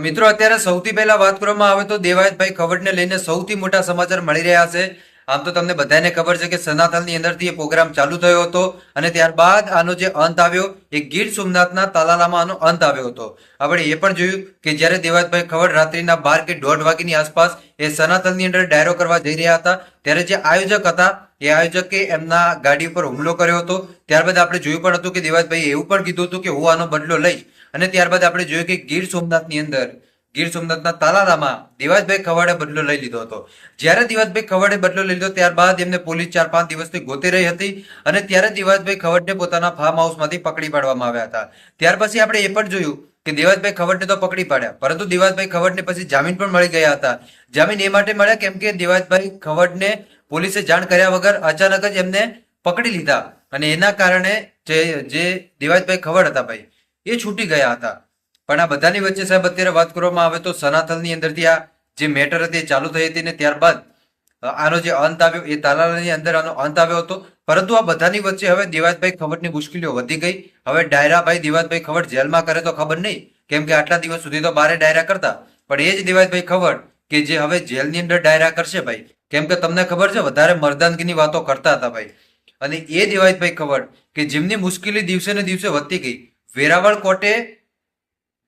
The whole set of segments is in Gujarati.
મિત્રો, અત્યારે સૌથી પહેલા વાત કરવામાં આવે તો દેવાયતભાઈ ખવડને લઈને સૌથી મોટા સમાચાર મળી રહ્યા છે. આમ તો તમને બધાને ખબર છે કે સનાતનની અંદરથી એ પ્રોગ્રામ ચાલુ થયો હતો અને ત્યારબાદ આનો જે અંત આવ્યો, એ ગીર સોમનાથના તાલાલામાં આનો અંત આવ્યો હતો. આપણે એ પણ જોયું કે જ્યારે દેવાતભાઈ ખવડ રાત્રિના બાર કે દોઢ વાગ્યાની આસપાસ એ સનાતનની અંદર ડાયરો કરવા જઈ રહ્યા હતા, ત્યારે જે આયોજક હતા, એ આયોજકે એમના ગાડી ઉપર હુમલો કર્યો હતો. ત્યારબાદ આપણે જોયું પણ હતું કે દેવાયતભાઈએ એવું પણ કીધું હતું કે હું આનો બદલો લઈશ. અને ત્યારબાદ આપણે જોયું કે ગીર સોમનાથની અંદર ગીર સોમનાથના તાલાલામાં દિવાજભાઈ ખવાડે બદલો લઈ લીધો હતો. જ્યારે દિવાજભાઈ ખવાડે બદલો લઈ લીધો, ત્યારબાદ એમને પોલીસ ચાર પાંચ દિવસથી ગોતી રહી હતી અને ત્યારે દિવાજભાઈ ખવડને પોતાના ફાર્મ હાઉસમાંથી પકડી પાડવામાં આવ્યા હતા. ત્યાર પછી આપણે એ પણ જોયું કે દેવાજભાઈ ખવડને તો પકડી પાડ્યા, પરંતુ દેવાજભાઈ ખવડને પછી જામીન પણ મળી ગયા હતા. જામીન એ માટે મળ્યા કેમ કે દેવાજભાઈ ખવડને પોલીસે જાણ કર્યા વગર અચાનક જ એમને પકડી લીધા અને એના કારણે જે જે દેવાજભાઈ ખવડ હતા ભાઈ, એ છૂટી ગયા હતા. પણ આ બધાની વચ્ચે સાહેબ અત્યારે વાત કરવામાં આવે તો સનાતનની અંદરથી આ જે મેટર હતી એ ચાલુ થઈ હતી ને ત્યારબાદ આનો જે અંત આવ્યો એ તાલાલાની અંદર આનો અંત આવ્યો હતો. પરંતુ આ બધાની વચ્ચે હવે દેવાતભાઈ ખબરની મુશ્કેલીઓ વધી ગઈ. હવે ડાયરાભાઈ દેવાતભાઈ ખવડ જેલમાં કરે તો ખબર નહીં, કેમ કે આટલા દિવસ સુધી તો બારે ડાયરા કરતા. પણ એ જ દેવાતભાઈ ખવડ કે જે હવે જેલની અંદર ડાયરા કરશે ભાઈ, કેમ કે તમને ખબર છે વધારે મર્દાનગીની વાતો કરતા હતા ભાઈ. અને એ દેવાતભાઈ ખવડ કે જેમની મુશ્કેલી દિવસે ને દિવસે વધતી ગઈ, વેરાવળ કોર્ટે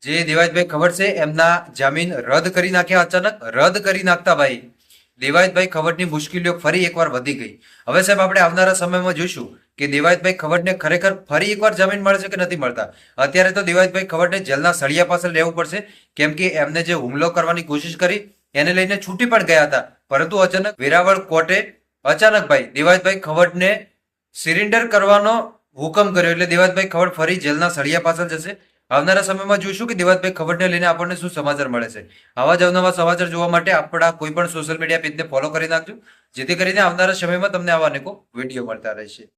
જે દેવાયતભાઈ ખબર છે, એમના જામીન રદ કરી નાખ્યા અચાનક. રદ કરી નાખતા ભાઈ દેવાયતભાઈ ખવડની મુશ્કેલીઓ ફરી એકવાર વધી ગઈ. હવે સાહેબ આપણે આવનારા સમયમાં જોઈશું કે દેવાયતભાઈ ખવડને ખરેખર ફરી એકવાર જામીન મળશે કે નથી મળતા. અત્યારે તો દેવાયતભાઈ ખવડને જેલના સળિયા પાસે લેવું પડશે, કેમ કે એમને જે હુમલો કરવાની કોશિશ કરી, એને લઈને છૂટી પણ ગયા હતા. પરંતુ અચાનક વેરાવળ કોર્ટે અચાનક ભાઈ દેવાયતભાઈ ખવડને સિલિન્ડર કરવાનો હુકમ કર્યો. એટલે દેવાતભાઈ ખવડ ફરી જેલના સળિયા પાછળ જશે. આવનારા સમયમાં જોઈશું કે દેવાતભાઈ ખવડને લઈને આપણને શું સમાચાર મળે છે. આવા જ અવનવા સમાચાર જોવા માટે આપણા કોઈ પણ સોશિયલ મીડિયા પેજને ફોલો કરી નાખજો. જેથી કરીને આવનારા સમયમાં તમને આવા અનેકો વીડિયો મળતા રહેશે.